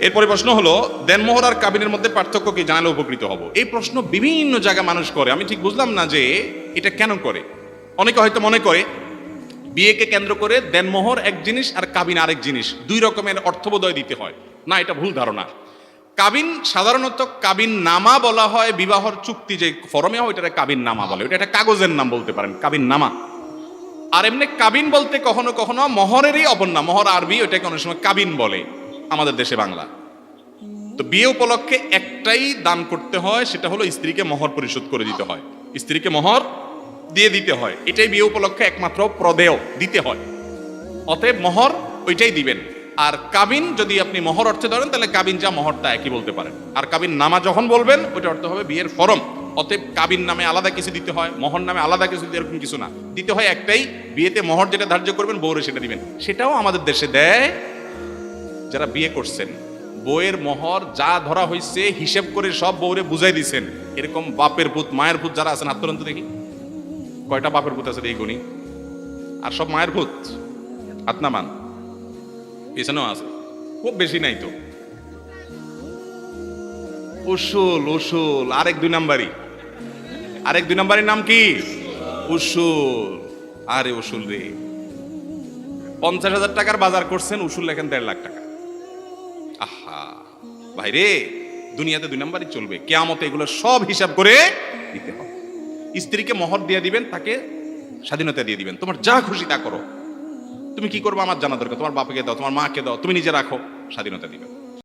এরপরে প্রশ্ন হলো দেনমোহর আর কাবিনের মধ্যে পার্থক্য কি জানালে উপকৃত হব? এই প্রশ্ন বিভিন্ন জায়গায় মানুষ করে। আমি ঠিক বুঝলাম না যে এটা কেন করে? অনেকে হয়তো মনে করে, বিয়েকে কেন্দ্র করে দেনমোহর এক জিনিস আর কাবিন আরেক জিনিস, দুই রকমের অর্থবোধয় দিতে হয়। না, এটা ভুল ধারণা। কাবিন সাধারণত কাবিন নামা বলা হয়, বিবাহর চুক্তি যে ফরমে হয় ওইটারে কাবিন নামা বলে। ওটা একটা কাগজের নাম বলতে পারেন, কাবিন নামা। আর এমনি কাবিন বলতে কখনো কখনো মহরেরই অপর নাম মহর আরবি, ওইটাকে অনেক সময় কাবিন বলে। আমাদের দেশে বাংলা। তো বিয়ে উপলক্ষে একটাই দান করতে হয়, সেটা হলো স্ত্রীকে মহর পরিশোধ করে দিতে হয়। স্ত্রীকে মহর দিয়ে দিতে হয়। এটাই বিয়ে উপলক্ষে একমাত্র প্রদেয় দিতে হয়। অতএব মহর ওইটাই দিবেন। আর কাবিন, যদি আপনি মহর অর্থে ধরেন, তাহলে কাবিন যা মহরটা একই বলতে পারেন। আর কাবিন নামা যখন বলবেন, ওইটা অর্থ হবে বিয়ের ফরম। অতএব কাবিন নামে আলাদা কিছু দিতে হয়, মহর নামে আলাদা কিছু দিতে এরকম কিছু না। দিতে হয় একটাই, বিয়েতে মহর যেটা ধার্য করবেন বৌরে সেটা দিবেন। সেটাও আমাদের দেশে দেয় যারা বিয়ে করছেন বইয়ের মোহর যা ধরা হয়েছে হিসেব করে সব বউরে বুঝাই দিছেন। এরকম বাপের ভূত মায়ের ভূত যারা আছেন, আত্মরন্ত দেখি। কয়টা বাপের ভূত আছে এই গুণী আর সব মায়ের ভূত আত্মামান। পেছনেও আছে। খুব বেশি নাই তো। উসুল উসুল, আরেক দুই নাম্বারই। আরেক দুই নাম্বারের নাম কি? উসুল। আরে উসুল রে। পঞ্চাশ হাজার টাকার বাজার করছেন, উসুল লেখেন দেড় লাখ টাকা। ভাইরে, দুনিয়াতে দুই নাম্বারই চলবে। কেয়ামতে এগুলো সব হিসাব করে দিতে হবে। স্ত্রীকে মহর দিয়ে দিবেন, তাকে স্বাধীনতা দিয়ে দিবেন। তোমার যা খুশি তা করো। তুমি কি করব আমার জানা দরকার? তোমার বাপকে দাও, তোমার মাকে দাও, তুমি নিজে রাখো, স্বাধীনতা দিবেন